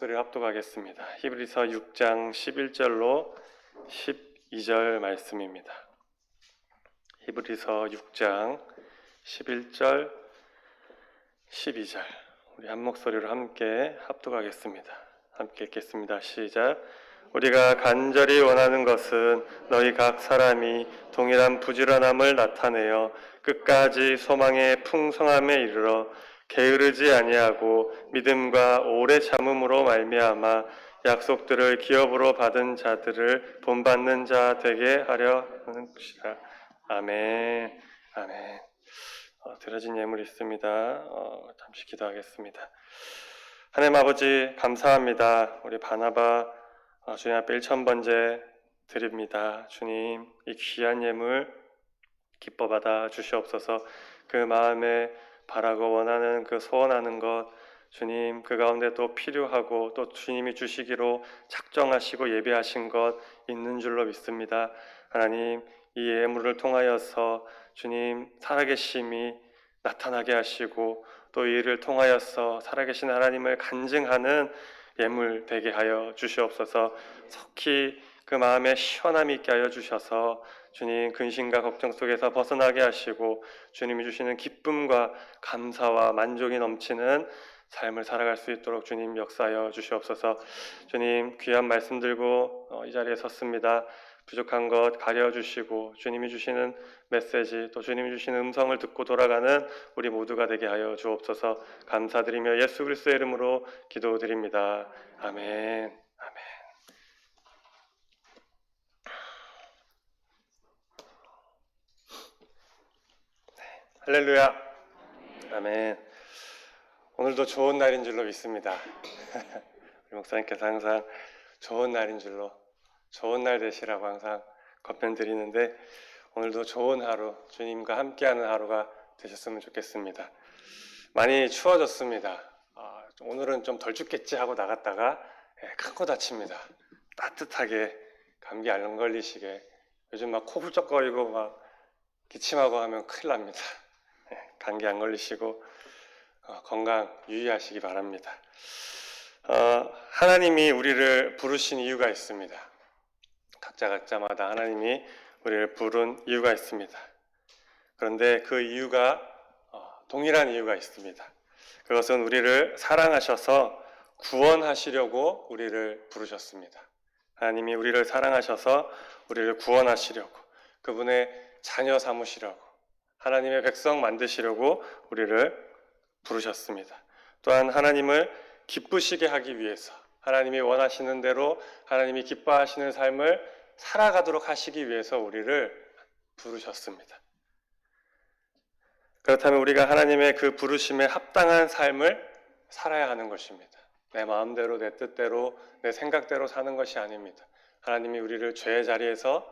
소리를 합독하겠습니다. 히브리서 6장 11절로 12절 말씀입니다. 히브리서 6장 11절 12절 우리 한 목소리로 함께 합독하겠습니다. 함께 읽겠습니다. 시작. 우리가 간절히 원하는 것은 너희 각 사람이 동일한 부지런함을 나타내어 끝까지 소망의 풍성함에 이르러 게으르지 아니하고 믿음과 오래 참음으로 말미암아 약속들을 기업으로 받은 자들을 본받는 자 되게 하려 하는 것이라. 아멘. 아멘. 어, 드려진 예물 있습니다. 어, 잠시 기도하겠습니다. 하나님 아버지 감사합니다. 우리 바나바 어, 주님 앞에 1천번째 드립니다. 주님 이 귀한 예물 기뻐 받아 주시옵소서 그 마음에 바라고 원하는 그 소원하는 것 주님 그 가운데 또 필요하고 또 주님이 주시기로 작정하시고 예배하신 것 있는 줄로 믿습니다. 하나님 이 예물을 통하여서 주님 살아계심이 나타나게 하시고 또 이를 통하여서 살아계신 하나님을 간증하는 예물 되게 하여 주시옵소서 속히 그 마음에 시원함이 있게 하여 주셔서 주님 근심과 걱정 속에서 벗어나게 하시고 주님이 주시는 기쁨과 감사와 만족이 넘치는 삶을 살아갈 수 있도록 주님 역사하여 주시옵소서. 주님 귀한 말씀 들고 어, 이 자리에 섰습니다. 부족한 것 가려 주시고 주님이 주시는 메시지 또 주님이 주시는 음성을 듣고 돌아가는 우리 모두가 되게 하여 주옵소서. 감사드리며 예수 그리스도의 이름으로 기도드립니다. 아멘. 아멘. 할렐루야. 아멘. 오늘도 좋은 날인 줄로 믿습니다. 우리 목사님께서 항상 좋은 날인 줄로 좋은 날 되시라고 항상 겉편 드리는데 오늘도 좋은 하루 주님과 함께하는 하루가 되셨으면 좋겠습니다. 많이 추워졌습니다. 아, 오늘은 좀 덜 춥겠지 하고 나갔다가 예, 큰코 다칩니다. 따뜻하게 감기 안 걸리시게 요즘 막 코 훌쩍거리고 막 기침하고 하면 큰일 납니다. 예, 감기 안 걸리시고 어, 건강 유의하시기 바랍니다. 어, 하나님이 우리를 부르신 이유가 있습니다. 각자 각자마다 하나님이 우리를 부른 이유가 있습니다. 그런데 그 이유가 어, 동일한 이유가 있습니다. 그것은 우리를 사랑하셔서 구원하시려고 우리를 부르셨습니다. 하나님이 우리를 사랑하셔서 우리를 구원하시려고 그분의 자녀 삼으시려고 하나님의 백성 만드시려고 우리를 부르셨습니다. 또한 하나님을 기쁘시게 하기 위해서 하나님이 원하시는 대로 하나님이 기뻐하시는 삶을 살아가도록 하시기 위해서 우리를 부르셨습니다. 그렇다면 우리가 하나님의 그 부르심에 합당한 삶을 살아야 하는 것입니다. 내 마음대로, 내 뜻대로, 내 생각대로 사는 것이 아닙니다. 하나님이 우리를 죄의 자리에서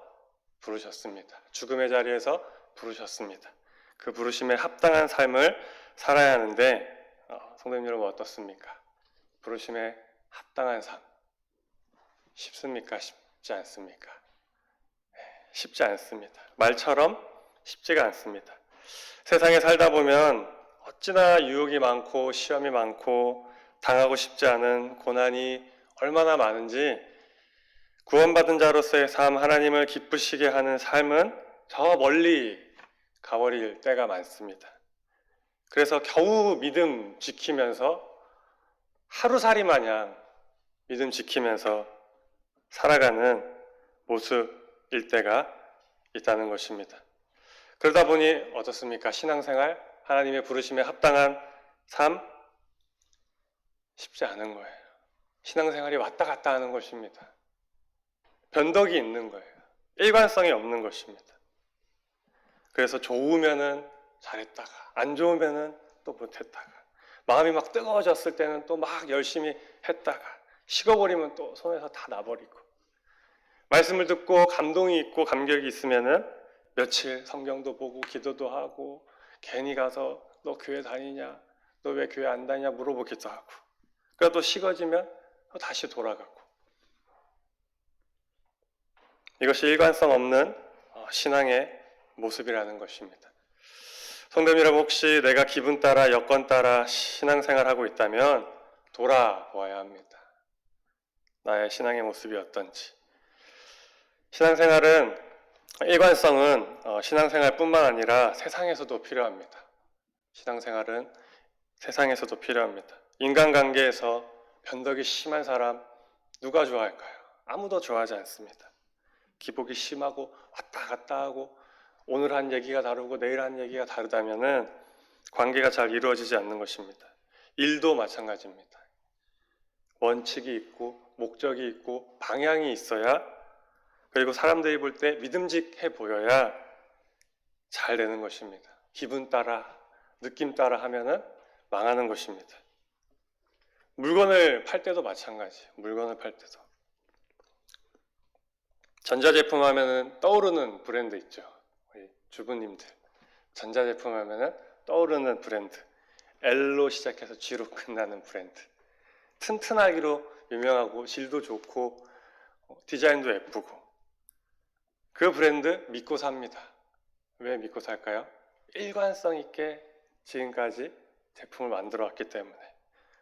부르셨습니다. 죽음의 자리에서 부르셨습니다. 그 부르심에 합당한 삶을 살아야 하는데 어, 성도님 여러분 어떻습니까? 부르심에 합당한 삶 쉽습니까? 쉽지 않습니까? 네, 쉽지 않습니다. 말처럼 쉽지가 않습니다. 세상에 살다 보면 어찌나 유혹이 많고 시험이 많고 당하고 싶지 않은 고난이 얼마나 많은지 구원받은 자로서의 삶, 하나님을 기쁘시게 하는 삶은 저 멀리 가버릴 때가 많습니다. 그래서 겨우 믿음 지키면서 하루살이 마냥 믿음 지키면서 살아가는 모습일 때가 있다는 것입니다. 그러다 보니 어떻습니까? 신앙생활, 하나님의 부르심에 합당한 삶, 쉽지 않은 거예요. 신앙생활이 왔다 갔다 하는 것입니다. 변덕이 있는 거예요. 일관성이 없는 것입니다. 그래서 좋으면은 잘했다가 안 좋으면은 또 못했다가 마음이 막 뜨거워졌을 때는 또 막 열심히 했다가 식어버리면 또 손에서 다 나버리고. 말씀을 듣고 감동이 있고 감격이 있으면은 며칠 성경도 보고 기도도 하고 괜히 가서 너 교회 다니냐 너 왜 교회 안 다니냐 물어보기도 하고 또 식어지면 또 다시 돌아가고. 이것이 일관성 없는 어, 신앙의 모습이라는 것입니다. 성도님 여러분 혹시 내가 기분 따라 여건 따라 신앙생활하고 있다면 돌아보아야 합니다. 나의 신앙의 모습이 어떤지. 신앙생활은 일관성은 어, 신앙생활뿐만 아니라 세상에서도 필요합니다. 신앙생활은 세상에서도 필요합니다. 인간관계에서 변덕이 심한 사람 누가 좋아할까요? 아무도 좋아하지 않습니다. 기복이 심하고 왔다 갔다 하고 오늘 한 얘기가 다르고 내일 한 얘기가 다르다면은 관계가 잘 이루어지지 않는 것입니다. 일도 마찬가지입니다. 원칙이 있고 목적이 있고 방향이 있어야 그리고 사람들이 볼 때 믿음직해 보여야 잘 되는 것입니다. 기분 따라 느낌 따라 하면은 망하는 것입니다. 물건을 팔 때도 마찬가지. 물건을 팔 때도 전자제품 하면은 떠오르는 브랜드 있죠. 주부님들 전자제품 하면은 떠오르는 브랜드 L로 시작해서 G로 끝나는 브랜드 튼튼하기로 유명하고 질도 좋고 어, 디자인도 예쁘고 그 브랜드 믿고 삽니다. 왜 믿고 살까요? 일관성 있게 지금까지 제품을 만들어 왔기 때문에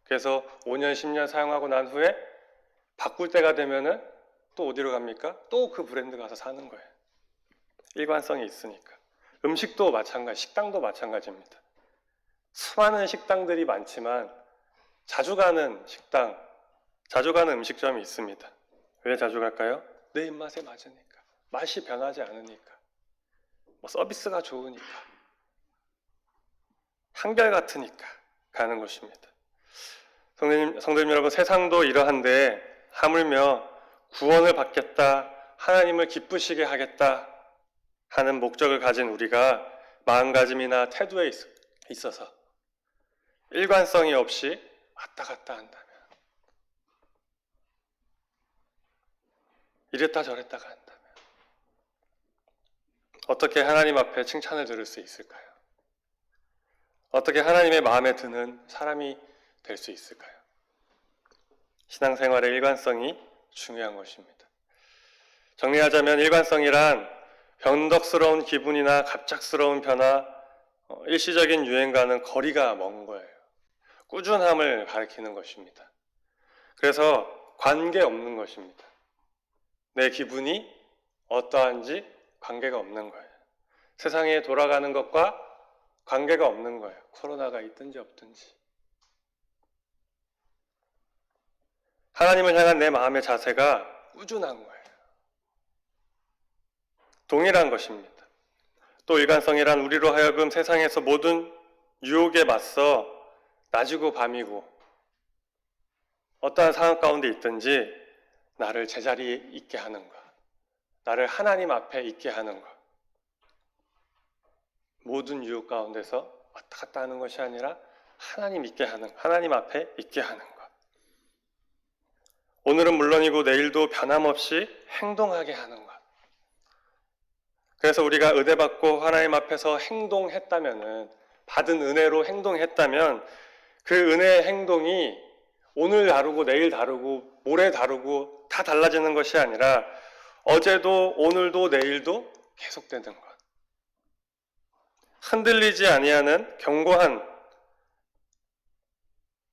그래서 5년 10년 사용하고 난 후에 바꿀 때가 되면은 또 어디로 갑니까? 또 그 브랜드 가서 사는 거예요. 일관성이 있으니까. 음식도 마찬가지, 식당도 마찬가지입니다. 수많은 식당들이 많지만 자주 가는 식당, 자주 가는 음식점이 있습니다. 왜 자주 갈까요? 내 입맛에 맞으니까. 맛이 변하지 않으니까. 뭐 서비스가 좋으니까. 한결 같으니까 가는 것입니다. 성도님, 성도님 여러분, 세상도 이러한데 하물며 구원을 받겠다, 하나님을 기쁘시게 하겠다 하는 목적을 가진 우리가 마음가짐이나 태도에 있- 있어서 일관성이 없이 왔다 갔다 한다면 이랬다 저랬다가 한다면 어떻게 하나님 앞에 칭찬을 들을 수 있을까요? 어떻게 하나님의 마음에 드는 사람이 될 수 있을까요? 신앙생활의 일관성이 중요한 것입니다. 정리하자면 일관성이란 변덕스러운 기분이나 갑작스러운 변화, 어, 일시적인 유행과는 거리가 먼 거예요. 꾸준함을 가리키는 것입니다. 그래서 관계 없는 것입니다. 내 기분이 어떠한지 관계가 없는 거예요. 세상에 돌아가는 것과 관계가 없는 거예요. 코로나가 있든지 없든지. 하나님을 향한 내 마음의 자세가 꾸준한 거예요. 동일한 것입니다. 또 일관성이란 우리로 하여금 세상에서 모든 유혹에 맞서 낮이고 밤이고 어떠한 상황 가운데 있든지 나를 제자리에 있게 하는 것, 나를 하나님 앞에 있게 하는 것. 모든 유혹 가운데서 왔다 갔다 하는 것이 아니라 하나님 있게 하는, 하나님 앞에 있게 하는 것. 오늘은 물론이고 내일도 변함없이 행동하게 하는 것. 그래서 우리가 의대 받고 하나님 앞에서 행동했다면은 받은 은혜로 행동했다면 그 은혜의 행동이 오늘 다르고 내일 다르고 모레 다르고 다 달라지는 것이 아니라 어제도 오늘도 내일도 계속되는 것. 흔들리지 아니하는 견고한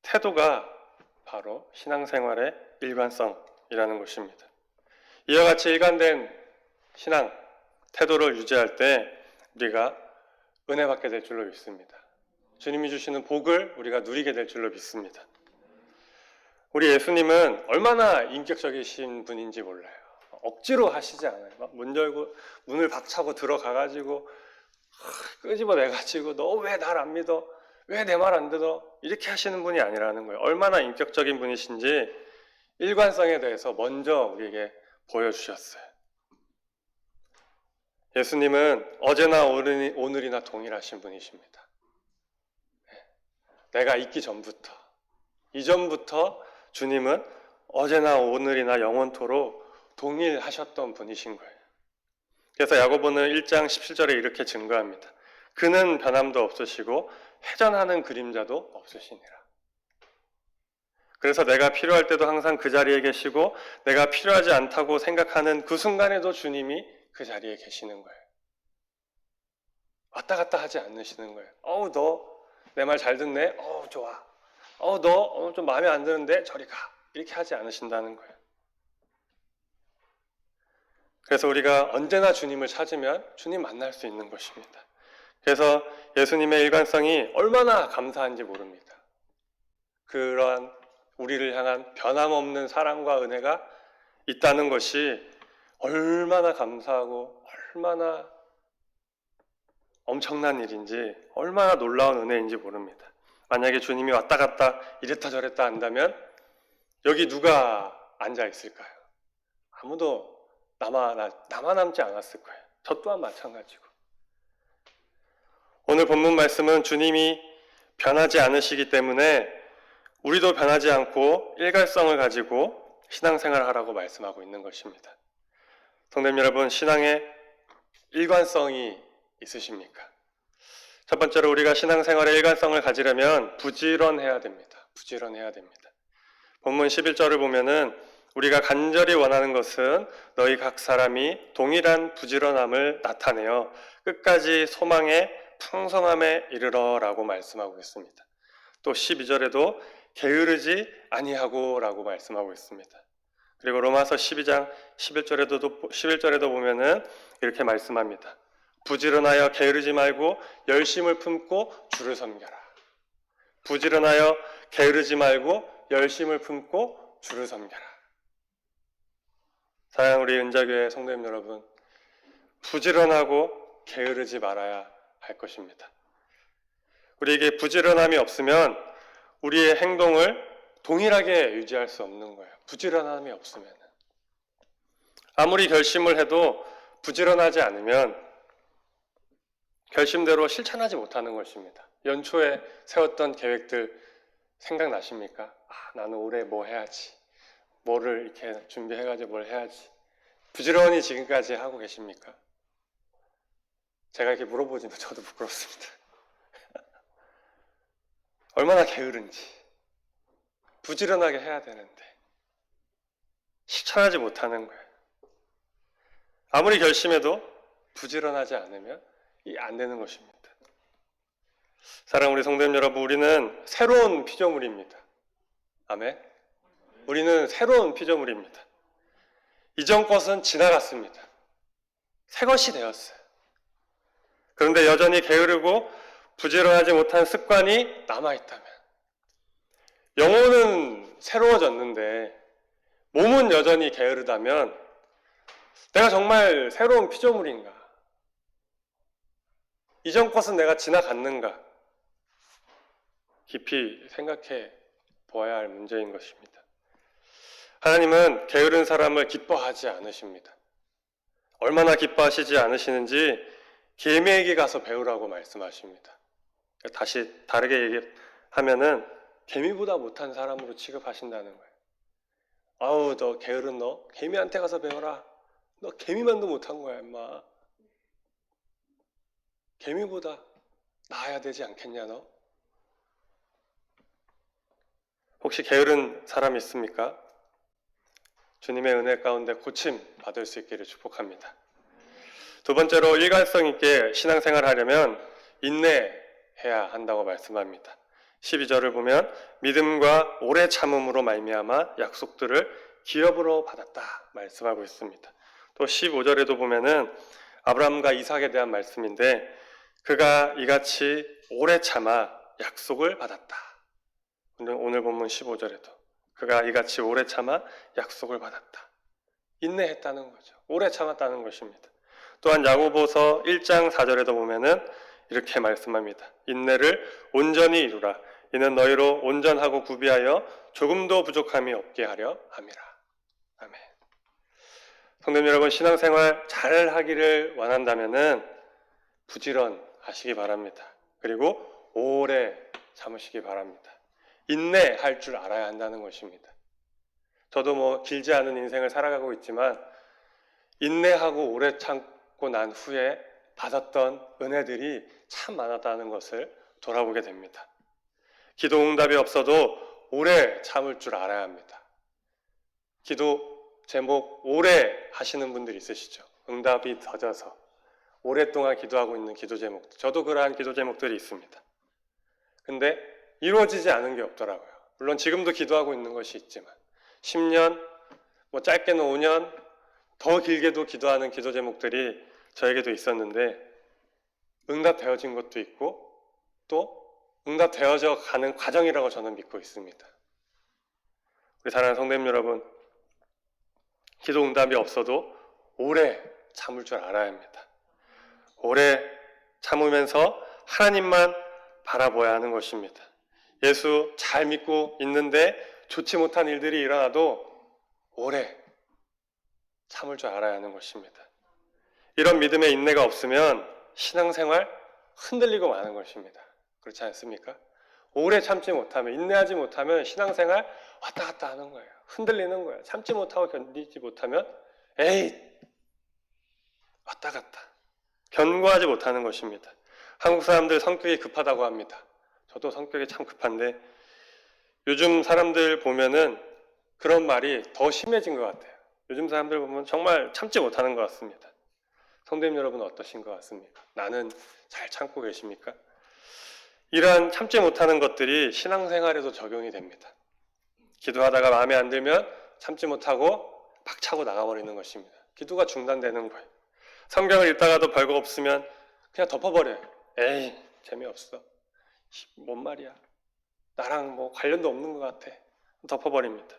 태도가 바로 신앙생활의 일관성이라는 것입니다. 이와 같이 일관된 신앙 태도를 유지할 때 우리가 은혜 받게 될 줄로 믿습니다. 주님이 주시는 복을 우리가 누리게 될 줄로 믿습니다. 우리 예수님은 얼마나 인격적이신 분인지 몰라요. 억지로 하시지 않아요. 막문 열고 문을 박차고 들어가가지고 끄집어내가지고 너 왜 날 안 믿어? 왜 내 말 안 들어? 이렇게 하시는 분이 아니라는 거예요. 얼마나 인격적인 분이신지 일관성에 대해서 먼저 우리에게 보여주셨어요. 예수님은 어제나 오늘이- 오늘이나 동일하신 분이십니다. 네. 내가 있기 전부터, 이전부터 주님은 어제나 오늘이나 영원토록 동일하셨던 분이신 거예요. 그래서 야고보는 1장 17절에 이렇게 증거합니다. 그는 변함도 없으시고 회전하는 그림자도 없으시니라. 그래서 내가 필요할 때도 항상 그 자리에 계시고 내가 필요하지 않다고 생각하는 그 순간에도 주님이 그 자리에 계시는 거예요. 왔다 갔다 하지 않으시는 거예요. 어우, 너 내 말 잘 듣네? 어우, 좋아. 어우, 너 어, 좀 마음에 안 드는데 저리 가. 이렇게 하지 않으신다는 거예요. 그래서 우리가 언제나 주님을 찾으면 주님 만날 수 있는 것입니다. 그래서 예수님의 일관성이 얼마나 감사한지 모릅니다. 그러한 우리를 향한 변함없는 사랑과 은혜가 있다는 것이 얼마나 감사하고 얼마나 엄청난 일인지 얼마나 놀라운 은혜인지 모릅니다. 만약에 주님이 왔다 갔다 이랬다 저랬다 한다면 여기 누가 앉아 있을까요? 아무도 남아, 남아 남지 않았을 거예요. 저 또한 마찬가지고. 오늘 본문 말씀은 주님이 변하지 않으시기 때문에 우리도 변하지 않고 일관성을 가지고 신앙생활을 하라고 말씀하고 있는 것입니다. 성도님 여러분, 신앙에 일관성이 있으십니까? 첫 번째로 우리가 신앙생활의 일관성을 가지려면 부지런해야 됩니다. 부지런해야 됩니다. 본문 11절을 보면은 우리가 간절히 원하는 것은 너희 각 사람이 동일한 부지런함을 나타내어 끝까지 소망의 풍성함에 이르러라고 말씀하고 있습니다. 또 12절에도 게으르지 아니하고라고 말씀하고 있습니다. 그리고 로마서 12장 11절에도 11절에도 보면은 이렇게 말씀합니다. 부지런하여 게으르지 말고 열심을 품고 주를 섬겨라. 부지런하여 게으르지 말고 열심을 품고 주를 섬겨라. 사랑 우리 은자교회 성도님 여러분, 부지런하고 게으르지 말아야 할 것입니다. 우리에게 부지런함이 없으면 우리의 행동을 동일하게 유지할 수 없는 거예요. 부지런함이 없으면. 아무리 결심을 해도 부지런하지 않으면 결심대로 실천하지 못하는 것입니다. 연초에 세웠던 계획들 생각나십니까? 아, 나는 올해 뭐 해야지. 뭐를 이렇게 준비해가지고 뭘 해야지. 부지런히 지금까지 하고 계십니까? 제가 이렇게 물어보지만 저도 부끄럽습니다. 얼마나 게으른지. 부지런하게 해야 되는데. 실천하지 못하는 거예요. 아무리 결심해도 부지런하지 않으면 이 안 되는 것입니다. 사랑 우리 성도님 여러분, 우리는 새로운 피조물입니다. 아멘. 우리는 새로운 피조물입니다. 이전 것은 지나갔습니다. 새 것이 되었어요. 그런데 여전히 게으르고 부지런하지 못한 습관이 남아있다면, 영혼은 새로워졌는데, 몸은 여전히 게으르다면, 내가 정말 새로운 피조물인가? 이전 것은 내가 지나갔는가? 깊이 생각해 보아야 할 문제인 것입니다. 하나님은 게으른 사람을 기뻐하지 않으십니다. 얼마나 기뻐하시지 않으시는지 개미에게 가서 배우라고 말씀하십니다. 다시 다르게 얘기하면은 개미보다 못한 사람으로 취급하신다는 거예요. 아우 너 게으른 너 개미한테 가서 배워라. 너 개미만도 못한 거야 임마. 개미보다 나아야 되지 않겠냐 너? 혹시 게으른 사람 있습니까? 주님의 은혜 가운데 고침 받을 수 있기를 축복합니다. 두 번째로 일관성 있게 신앙생활 하려면 인내해야 한다고 말씀합니다. 12절을 보면 믿음과 오래 참음으로 말미암아 약속들을 기업으로 받았다 말씀하고 있습니다. 또 15절에도 보면은 아브라함과 이삭에 대한 말씀인데 그가 이같이 오래 참아 약속을 받았다. 오늘, 본문 15절에도 그가 이같이 오래 참아 약속을 받았다. 인내했다는 거죠. 오래 참았다는 것입니다. 또한 야고보서 1장 4절에도 보면은 이렇게 말씀합니다. 인내를 온전히 이루라. 이는 너희로 온전하고 구비하여 조금도 부족함이 없게 하려 함이라. 아멘. 성도님 여러분 신앙생활 잘 하기를 원한다면은 부지런하시기 바랍니다. 그리고 오래 참으시기 바랍니다. 인내할 줄 알아야 한다는 것입니다. 저도 뭐 길지 않은 인생을 살아가고 있지만 인내하고 오래 참고 난 후에 받았던 은혜들이 참 많았다는 것을 돌아보게 됩니다. 기도 응답이 없어도 오래 참을 줄 알아야 합니다. 기도 제목 오래 하시는 분들 있으시죠? 응답이 더져서 오랫동안 기도하고 있는 기도 제목. 저도 그러한 기도 제목들이 있습니다. 근데 이루어지지 않은 게 없더라고요. 물론 지금도 기도하고 있는 것이 있지만 10년, 뭐 짧게는 5년, 더 길게도 기도하는 기도 제목들이 저에게도 있었는데 응답되어진 것도 있고 또 응답되어져 가는 과정이라고 저는 믿고 있습니다. 우리 사랑하는 성도님 여러분, 기도 응답이 없어도 오래 참을 줄 알아야 합니다. 오래 참으면서 하나님만 바라보아야 하는 것입니다. 예수 잘 믿고 있는데 좋지 못한 일들이 일어나도 오래 참을 줄 알아야 하는 것입니다. 이런 믿음의 인내가 없으면 신앙생활 흔들리고 마는 것입니다. 그렇지 않습니까? 오래 참지 못하면, 인내하지 못하면 신앙생활 왔다 갔다 하는 거예요. 흔들리는 거예요. 참지 못하고 견디지 못하면, 에이! 왔다 갔다. 견고하지 못하는 것입니다. 한국 사람들 성격이 급하다고 합니다. 저도 성격이 참 급한데, 요즘 사람들 보면은 그런 말이 더 심해진 것 같아요. 요즘 사람들 보면 정말 참지 못하는 것 같습니다. 성도님 여러분 어떠신 것 같습니까? 나는 잘 참고 계십니까? 이러한 참지 못하는 것들이 신앙생활에도 적용이 됩니다. 기도하다가 마음에 안 들면 참지 못하고 박차고 나가버리는 것입니다. 기도가 중단되는 거예요. 성경을 읽다가도 별거 없으면 그냥 덮어버려요. 에이, 재미없어. 씨, 뭔 말이야. 나랑 뭐 관련도 없는 것 같아. 덮어버립니다.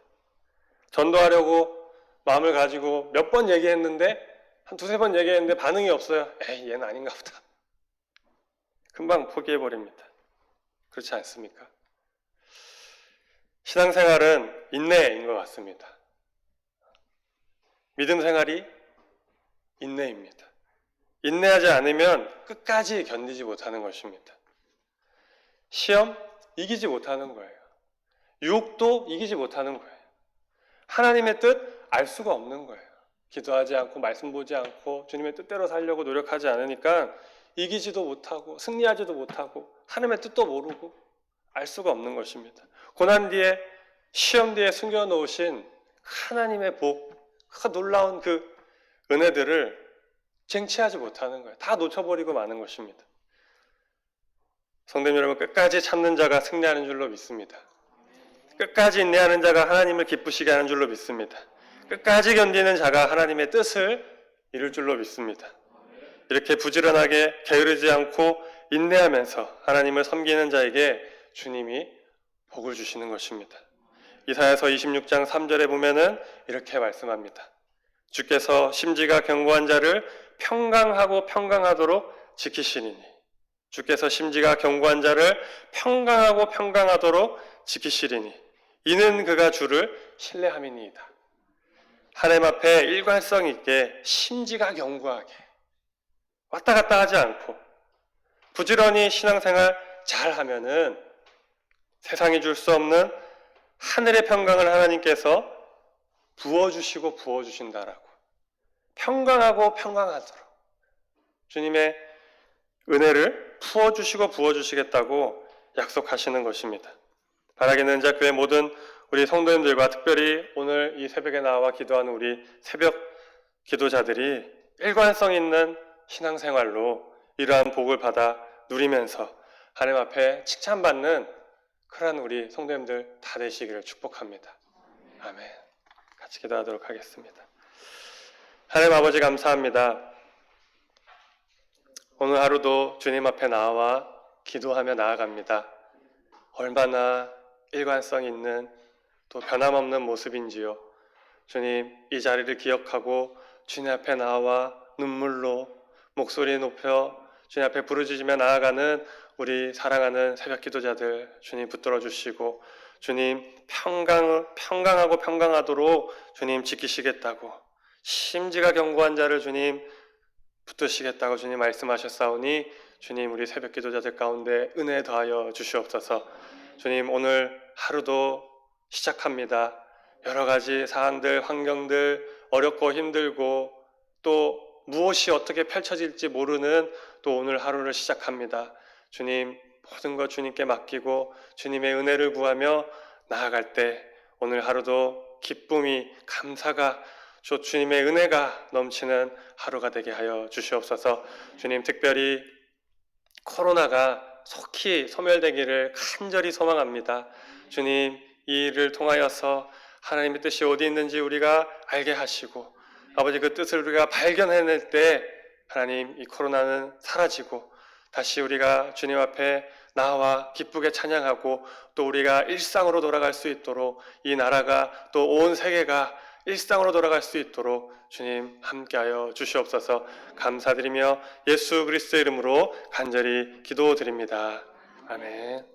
전도하려고 마음을 가지고 몇 번 얘기했는데 한 두세 번 얘기했는데 반응이 없어요. 에이, 얘는 아닌가 보다. 금방 포기해버립니다. 그렇지 않습니까? 신앙생활은 인내인 것 같습니다. 믿음 생활이 인내입니다. 인내하지 않으면 끝까지 견디지 못하는 것입니다. 시험 이기지 못하는 거예요. 유혹도 이기지 못하는 거예요. 하나님의 뜻 알 수가 없는 거예요. 기도하지 않고 말씀 보지 않고 주님의 뜻대로 살려고 노력하지 않으니까 이기지도 못하고 승리하지도 못하고 하나님의 뜻도 모르고 알 수가 없는 것입니다. 고난 뒤에 시험 뒤에 숨겨 놓으신 하나님의 복, 그 놀라운 그 은혜들을 쟁취하지 못하는 거예요. 다 놓쳐버리고 마는 것입니다. 성도님 여러분 끝까지 참는 자가 승리하는 줄로 믿습니다. 끝까지 인내하는 자가 하나님을 기쁘시게 하는 줄로 믿습니다. 끝까지 견디는 자가 하나님의 뜻을 이룰 줄로 믿습니다. 이렇게 부지런하게 게으르지 않고 인내하면서 하나님을 섬기는 자에게 주님이 복을 주시는 것입니다. 이사야서 26장 3절에 보면은 이렇게 말씀합니다. 주께서 심지가 견고한 자를 평강하고 평강하도록 지키시리니 주께서 심지가 견고한 자를 평강하고 평강하도록 지키시리니 이는 그가 주를 신뢰함이니이다. 하나님 앞에 일관성 있게 심지가 견고하게 왔다 갔다 하지 않고 부지런히 신앙생활 잘 하면은 세상이 줄 수 없는 하늘의 평강을 하나님께서 부어주시고 부어주신다라고 평강하고 평강하도록 주님의 은혜를 부어주시고 부어주시겠다고 약속하시는 것입니다. 바라기는 자 교회 모든 우리 성도님들과 특별히 오늘 이 새벽에 나와 기도하는 우리 새벽 기도자들이 일관성 있는 신앙생활로 이러한 복을 받아 누리면서 하나님 앞에 칭찬받는 그러한 우리 성도님들 다 되시기를 축복합니다. 아멘. 같이 기도하도록 하겠습니다. 하나님 아버지 감사합니다. 오늘 하루도 주님 앞에 나와 기도하며 나아갑니다. 얼마나 일관성 있는 또 변함없는 모습인지요. 주님, 이 자리를 기억하고 주님 앞에 나와 눈물로 목소리 높여 주님 앞에 부르짖으며 나아가는 우리 사랑하는 새벽 기도자들 주님 붙들어 주시고 주님 평강 평강하고 평강하도록 주님 지키시겠다고 심지가 견고한 자를 주님 붙드시겠다고 주님 말씀하셨사오니 주님 우리 새벽 기도자들 가운데 은혜 더하여 주시옵소서. 주님 오늘 하루도 시작합니다. 여러 가지 사항들, 환경들 어렵고 힘들고 또 무엇이 어떻게 펼쳐질지 모르는 또 오늘 하루를 시작합니다. 주님 모든 것 주님께 맡기고 주님의 은혜를 구하며 나아갈 때 오늘 하루도 기쁨이 감사가 주 주님의 은혜가 넘치는 하루가 되게 하여 주시옵소서. 주님 특별히 코로나가 속히 소멸되기를 간절히 소망합니다. 주님 이 일을 통하여서 하나님의 뜻이 어디 있는지 우리가 알게 하시고 아버지 그 뜻을 우리가 발견해낼 때 하나님 이 코로나는 사라지고 다시 우리가 주님 앞에 나와 기쁘게 찬양하고 또 우리가 일상으로 돌아갈 수 있도록 이 나라가 또 온 세계가 일상으로 돌아갈 수 있도록 주님 함께하여 주시옵소서 감사드리며 예수 그리스도의 이름으로 간절히 기도드립니다. 아멘.